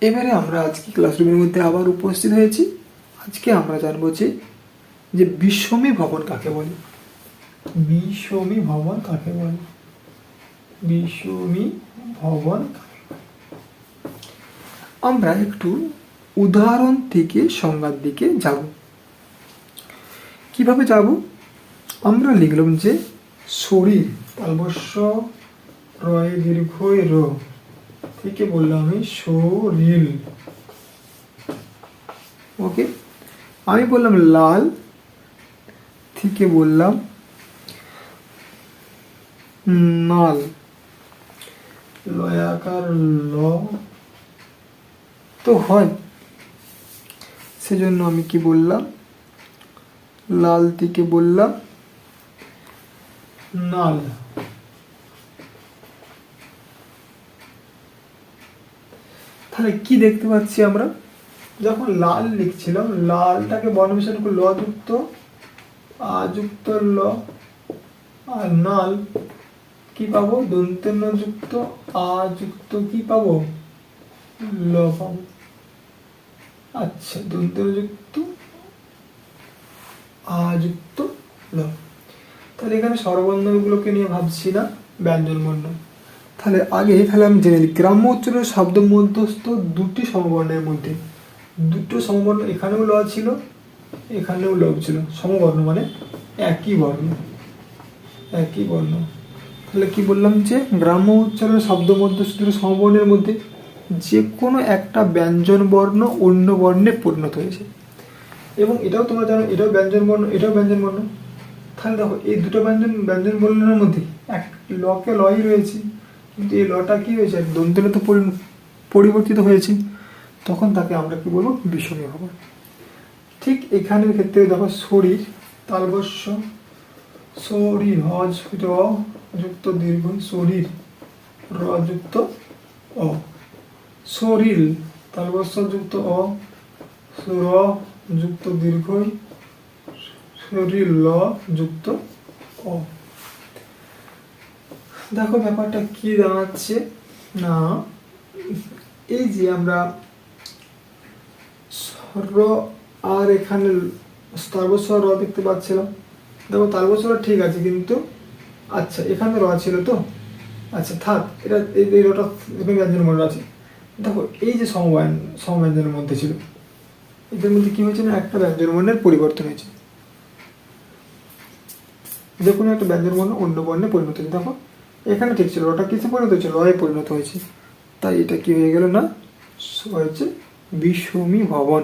এবারে আমরা আজকে ক্লাসরুমের মধ্যে আবার উপস্থিত হয়েছি। আজকে আমরা জানব যে যে বিশ্বমী ভবন কাকে বলে? বিশ্বমী ভবন কাকে বলে? বিশ্বমী ভবন আমরা একটু উদাহরণ থেকে সংজ্ঞার দিকে যাব। কীভাবে যাব? আমরা লিখলাম যে শরীর তালবস্য রয় দীর্ঘই র থেকে বললাম আমি শরীর। ওকে আমি বললাম লাল থেকে বললাম, নাল। লয়াকার ল তো হয়। সেজন্য আমি কি বললাম? লাল থেকে বললাম, নাল। তাহলে কি দেখতে পাচ্ছি আমরা? যখন লাল লিখছিলাম। লালটাকে বর্ণমিশ্রণ করে ল যুক্ত, আ, যুক্ত ল আর নাল কি পাবো? দন্তন্য যুক্ত, আ, যুক্ত কি পাবো? ল পাবো। আচ্ছা দন্তন্য যুক্ত, আ ল। তাহলে এখানে স্বরবর্ণগুলোকে নিয়ে ভাবছি না ব্যঞ্জন বর্ণ তাহলে আগে তাহলে আমি জেনে নিই। গ্রাম্য উচ্চারণ শব্দ মধ্যস্থ দুটি সমবর্ণের মধ্যে। দুটো সমবর্ণ এখানেও ল ছিল, এখানেও ল ছিল। সমবর্ণ মানে একই বর্ণ। একই বর্ণ। তাহলে কি বললাম যে গ্রাম্য উচ্চারণের শব্দ মধ্যস্থ সমবর্ণের মধ্যে যে কোনো একটা ব্যঞ্জন বর্ণ অন্য বর্ণে পরিণত হয়েছে। এবং এটাও তোমরা জানো, এটাও ব্যঞ্জন বর্ণ, এটাও ব্যঞ্জন বর্ণ। তাহলে দেখো, এই দুটো ব্যঞ্জন ব্যঞ্জন বর্ণের মধ্যে এক লকে লই রয়েছে। কিন্তু এই লটা কি হয়েছে? দন্তলে তো পরি- পরিবর্তিত হয়েছে। তখন তাকে আমরা কি বলব? বিষমী হব। ঠিক এখানের ক্ষেত্রে দেখো শরীর তালবস্য শরীর হজ র যুক্ত দীর্ঘ, শরীর র যুক্ত অ। শরীর তালবস্য যুক্ত অ র যুক্ত দীর্ঘ, শরীর, ল, যুক্ত অ। দেখো ব্যাপারটা কি দাঁড়াচ্ছে? না। এই যে আমরা স্বর আর এখানে তালবস্য র দেখতে পাচ্ছিলাম। দেখো তালবস্য র ঠিক আছে কিন্তু আচ্ছা এখানে র ছিল তো? আচ্ছা থাক, এটা এই রটা ব্যঞ্জনের মধ্যে আছে। দেখো, এই যে সমবায়ন সমব্যঞ্জনের মধ্যে ছিল, এদের মধ্যে কি হয়েছে না একটা ব্যঞ্জন বর্ণের পরিবর্তন হয়েছে? যে কোনো একটা ব্যঞ্জন বর্ণ অন্য বর্ণে হয়েছে। দেখো এখানে ঠিক ছিল, ওটা কিসে পরিণত হয়েছে, লয়ে পরিণত হয়েছে। তাই এটা কি হয়ে গেল না? হয়েছে বিষমী ভবন